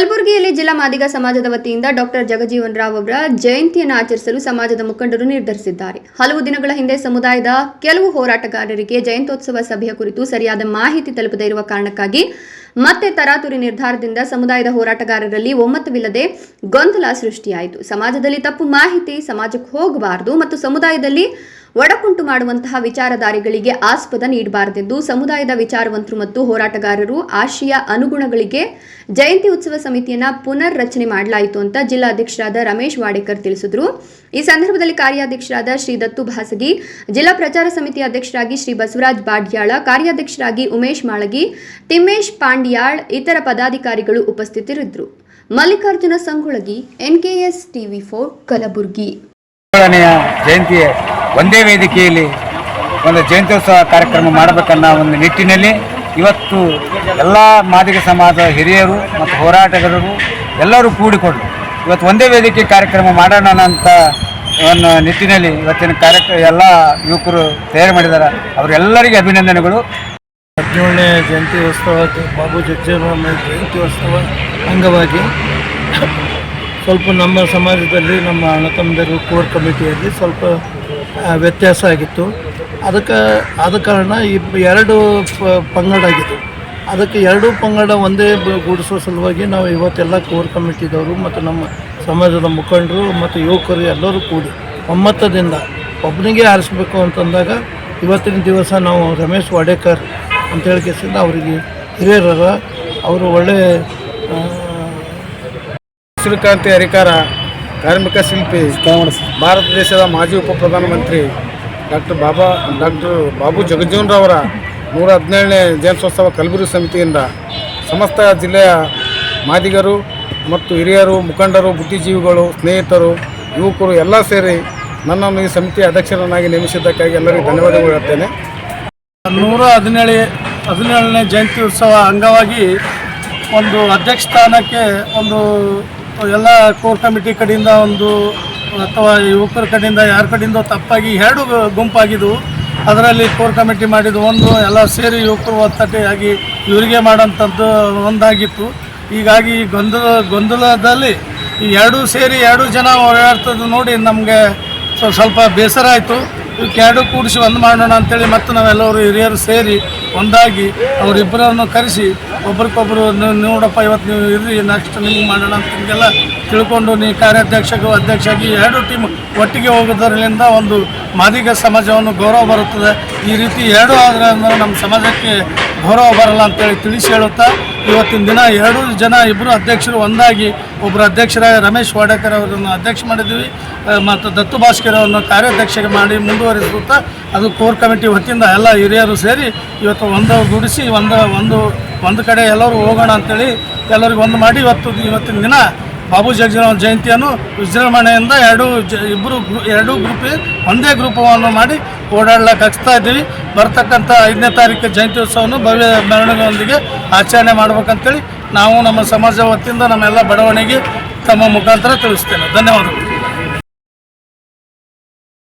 ಕಲಬುರಗಿಯಲ್ಲಿ ಜಿಲ್ಲಾ ಮಾದಿಗ ಸಮಾಜದ ವತಿಯಿಂದ ಡಾಕ್ಟರ್ ಜಗಜೀವನ್ ರಾವ್ ಅವರ ಜಯಂತಿಯನ್ನು ಆಚರಿಸಲು ಸಮಾಜದ ಮುಖಂಡರು ನಿರ್ಧರಿಸಿದ್ದಾರೆ. ಹಲವು ದಿನಗಳ ಹಿಂದೆ ಸಮುದಾಯದ ಕೆಲವು ಹೋರಾಟಗಾರರಿಗೆ ಜಯಂತ್ಯೋತ್ಸವ ಸಭೆಯ ಕುರಿತು ಸರಿಯಾದ ಮಾಹಿತಿ ತಲುಪದೇ ಇರುವ ಕಾರಣಕ್ಕಾಗಿ ಮತ್ತೆ ತರಾತುರಿ ನಿರ್ಧಾರದಿಂದ ಸಮುದಾಯದ ಹೋರಾಟಗಾರರಲ್ಲಿ ಒಮ್ಮತವಿಲ್ಲದೆ ಗೊಂದಲ ಸೃಷ್ಟಿಯಾಯಿತು. ಸಮಾಜದಲ್ಲಿ ತಪ್ಪು ಮಾಹಿತಿ, ಸಮಾಜಕ್ಕೆ ಹೋಗಬಾರದು ಮತ್ತು ಸಮುದಾಯದಲ್ಲಿ ಒಡಕುಂಟು ಮಾಡುವಂತಹ ವಿಚಾರಧಾರೆಗಳಿಗೆ ಆಸ್ಪದ ನೀಡಬಾರದೆಂದು ಸಮುದಾಯದ ವಿಚಾರವಂತರು ಮತ್ತು ಹೋರಾಟಗಾರರು ಆಶಯ ಅನುಗುಣಗಳಿಗೆ ಜಯಂತಿ ಉತ್ಸವ ಸಮಿತಿಯನ್ನ ಪುನರ್ ರಚನೆ ಮಾಡಲಾಯಿತು ಅಂತ ಜಿಲ್ಲಾಧ್ಯಕ್ಷರಾದ ರಮೇಶ್ ವಾಡೇಕರ್ ತಿಳಿಸಿದರು. ಈ ಸಂದರ್ಭದಲ್ಲಿ ಕಾರ್ಯಾಧ್ಯಕ್ಷರಾದ ಶ್ರೀ ದತ್ತು ಭಾಸಗಿ, ಜಿಲ್ಲಾ ಪ್ರಚಾರ ಸಮಿತಿ ಅಧ್ಯಕ್ಷರಾಗಿ ಶ್ರೀ ಬಸವರಾಜ್ ಬಾಡ್ಯಾಳ, ಕಾರ್ಯಾಧ್ಯಕ್ಷರಾಗಿ ಉಮೇಶ್ ಮಾಳಗಿ, ತಿಮ್ಮೇಶ್ ಪಾಂಡ್ಯಾಳ್, ಇತರ ಪದಾಧಿಕಾರಿಗಳು ಉಪಸ್ಥಿತರಿದ್ದರು. Mallikarjuna Sangolagi, NKS TV four Kalaburagi. ಜಯಂತಿ ಒಂದೇ ವೇದಿಕೆಯಲ್ಲಿ ಒಂದು ಜಯಂತ್ಯೋತ್ಸವ ಕಾರ್ಯಕ್ರಮ ಮಾಡಬೇಕನ್ನೋ ಒಂದು ನಿಟ್ಟಿನಲ್ಲಿ ಇವತ್ತು ಎಲ್ಲ ಮಾದಿಗ ಸಮಾಜದ ಹಿರಿಯರು ಮತ್ತು ಹೋರಾಟಗಾರರು ಎಲ್ಲರೂ ಕೂಡಿಕೊಂಡು ಇವತ್ತು ಒಂದೇ ವೇದಿಕೆ ಕಾರ್ಯಕ್ರಮ ಮಾಡೋಣ ಅಂತ ಒಂದು ನಿಟ್ಟಿನಲ್ಲಿ ಇವತ್ತಿನ ಕಾರ್ಯಕ್ರಮ ಎಲ್ಲ ಯುವಕರು ತಯಾರು ಮಾಡಿದ್ದಾರೆ. ಅವರೆಲ್ಲರಿಗೆ ಅಭಿನಂದನೆಗಳು. ಹದಿನೇಳನೇ ಜಯಂತಿ ಉತ್ಸವ ಬಾಬು ಜಗಜೀವನ ಜಯಂತಿ ಉತ್ಸವ ಅಂಗವಾಗಿ ಸ್ವಲ್ಪ ನಮ್ಮ ಸಮಾಜದಲ್ಲಿ ನಮ್ಮ ಅಣ್ಣ ತಮ್ಮದರು ಕೋರ್ ಕಮಿಟಿಯಲ್ಲಿ ಸ್ವಲ್ಪ ವ್ಯತ್ಯಾಸ ಆಗಿತ್ತು. ಅದಕ್ಕೆ ಆದ ಕಾರಣ ಈ ಎರಡು ಪಂಗಡ ಆಗಿತ್ತು. ಅದಕ್ಕೆ ಎರಡೂ ಪಂಗಡ ಒಂದೇ ಗೂಡಿಸುವ ಸಲುವಾಗಿ ನಾವು ಇವತ್ತೆಲ್ಲ ಕೋರ್ ಕಮಿಟಿದವರು ಮತ್ತು ನಮ್ಮ ಸಮಾಜದ ಮುಖಂಡರು ಮತ್ತು ಯುವಕರು ಎಲ್ಲರೂ ಕೂಡಿ ಒಮ್ಮತದಿಂದ ಒಬ್ಬನಿಗೆ ಆರಿಸ್ಬೇಕು ಅಂತಂದಾಗ ಇವತ್ತಿನ ದಿವಸ ನಾವು ರಮೇಶ್ ವಾಡೇಕರ್ ಅಂತ ಹೇಳಿಕೆಸಿಂದ ಅವರಿಗೆ ಹಿರಿಯರರ ಅವರು ಒಳ್ಳೆ ಹಸಿರು ಕ್ರಾಂತಿ ಹರಿಕಾರ ಕಾರ್ಮಿಕ ಶಿಲ್ಪಿ, ಭಾರತ ದೇಶದ ಮಾಜಿ ಉಪ ಪ್ರಧಾನಮಂತ್ರಿ ಡಾಕ್ಟರ್ ಬಾಬಾ, ಡಾಕ್ಟರ್ ಬಾಬು ಜಗಜೀವನರವರ ನೂರ ಹದಿನೇಳನೇ ಜಯಂತ್ಯೋತ್ಸವ ಕಲಬುರಗಿ ಸಮಿತಿಯಿಂದ ಸಮಸ್ತ ಜಿಲ್ಲೆಯ ಮಾದಿಗರು ಮತ್ತು ಹಿರಿಯರು, ಮುಖಂಡರು, ಬುದ್ಧಿಜೀವಿಗಳು, ಸ್ನೇಹಿತರು, ಯುವಕರು ಎಲ್ಲ ಸೇರಿ ನನ್ನನ್ನು ಈ ಸಮಿತಿಯ ಅಧ್ಯಕ್ಷರನ್ನಾಗಿ ನೇಮಿಸಿದ್ದಕ್ಕಾಗಿ ಎಲ್ಲರಿಗೂ ಧನ್ಯವಾದಗಳು ಹೇಳ್ತೇನೆ. ನೂರ ಹದಿನೇಳು, ಹದಿನೇಳನೇ ಜಯಂತಿ ಉತ್ಸವ ಅಂಗವಾಗಿ ಒಂದು ಅಧ್ಯಕ್ಷ ಸ್ಥಾನಕ್ಕೆ ಒಂದು ಎಲ್ಲ ಕೋರ್ ಕಮಿಟಿ ಕಡೆಯಿಂದ ಒಂದು, ಅಥವಾ ಯುವಕರ ಕಡೆಯಿಂದ ಯಾರ ಕಡೆಯಿಂದ ತಪ್ಪಾಗಿ ಎರಡು ಗುಂಪಾಗಿದ್ದವು ಅದರಲ್ಲಿ ಕೋರ್ ಕಮಿಟಿ ಮಾಡಿದ್ದು ಒಂದು, ಎಲ್ಲ ಸೇರಿ ಯುವಕರು ಒತ್ತಟೆಯಾಗಿ ಇವರಿಗೆ ಮಾಡೋಂಥದ್ದು ಒಂದಾಗಿತ್ತು. ಹೀಗಾಗಿ ಈ ಗೊಂದಲ, ಗೊಂದಲದಲ್ಲಿ ಈ ಎರಡೂ ಸೇರಿ ಎರಡು ಜನ ಓಡಾಡ್ತದ್ದು ನೋಡಿ ನಮಗೆ ಸ್ವ- ಸ್ವಲ್ಪ ಬೇಸರ ಆಯಿತು. ಎರಡು ಕೂಡಿಸಿ ಒಂದು ಮಾಡೋಣ ಅಂತೇಳಿ ಮತ್ತು ನಾವೆಲ್ಲರೂ ಹಿರಿಯರು ಸೇರಿ ಒಂದಾಗಿ ಅವರಿಬ್ಬರನ್ನು ಕರೆಸಿ ಒಬ್ರಿಗೊಬ್ಬರು ನೀವು ನೋಡಪ್ಪ ಇವತ್ತು ನೀವು ಇರ್ರಿ ನೆಕ್ಸ್ಟ್ ನಿಮ್ಗೆ ಮಾಡೋಣ ಅಂತ ಹಿಂಗೆಲ್ಲ ತಿಳ್ಕೊಂಡು ನೀ ಕಾರ್ಯಾಧ್ಯಕ್ಷಗೂ ಅಧ್ಯಕ್ಷಾಗಿ ಎರಡು ಟೀಮ್ ಒಟ್ಟಿಗೆ ಹೋಗೋದರಿಂದ ಒಂದು ಮಾದಿಗ ಸಮಾಜವನ್ನು ಗೌರವ ಬರುತ್ತದೆ. ಈ ರೀತಿ ಎರಡು ಆದರೆ ಅಂದರೆ ನಮ್ಮ ಸಮಾಜಕ್ಕೆ ಗೌರವ ಬರಲ್ಲ ಅಂತೇಳಿ ತಿಳಿಸಿ ಹೇಳುತ್ತಾ, ಇವತ್ತಿನ ದಿನ ಎರಡು ಜನ ಇಬ್ಬರು ಅಧ್ಯಕ್ಷರು ಒಂದಾಗಿ ಒಬ್ಬರು ಅಧ್ಯಕ್ಷರಾಗಿ ರಮೇಶ್ ವಾಡೇಕರ್ ಅವರನ್ನು ಅಧ್ಯಕ್ಷ ಮಾಡಿದ್ದೀವಿ. ಮತ್ತು ದತ್ತು ಭಾಸ್ಕರ್ ಅವರನ್ನು ಕಾರ್ಯಾಧ್ಯಕ್ಷರಿಗೆ ಮಾಡಿ ಮುಂದುವರಿಸುತ್ತಾ, ಅದು ಕೋರ್ ಕಮಿಟಿ ವತಿಯಿಂದ ಎಲ್ಲ ಹಿರಿಯರು ಸೇರಿ ಇವತ್ತು ಒಂದು ಗುಡಿಸಿ, ಒಂದು ಒಂದು ಒಂದು ಕಡೆ ಎಲ್ಲರೂ ಹೋಗೋಣ ಅಂತೇಳಿ ಎಲ್ಲರಿಗೂ ಒಂದು ಮಾಡಿ, ಇವತ್ತು, ಇವತ್ತಿನ ದಿನ ಬಾಬು ಜಗಜೀವನ ಜಯಂತಿಯನ್ನು ವಿಜೃಂಭಣೆಯಿಂದ ಎರಡು ಜ ಇಬ್ಬರು ಎರಡು ಗ್ರೂಪ್ ಒಂದೇ ಗ್ರೂಪವನ್ನು ಮಾಡಿ ಓಡಾಡಲಿಕ್ಕೆ ಹಚ್ತಾ ಇದ್ದೀವಿ. ಬರ್ತಕ್ಕಂಥ ಐದನೇ ತಾರೀಕು ಜಯಂತಿ ಉತ್ಸವವನ್ನು ಭವ್ಯ ಮೆರವಣಿಗೆಯೊಂದಿಗೆ ಆಚರಣೆ ಮಾಡ್ಬೇಕಂತೇಳಿ ನಾವು ನಮ್ಮ ಸಮಾಜ ವತಿಯಿಂದ ನಮ್ಮೆಲ್ಲ ಬಡವಣಿಗೆ ತಮ್ಮ ಮುಖಾಂತರ ತಿಳಿಸ್ತೇನೆ. ಧನ್ಯವಾದಗಳು.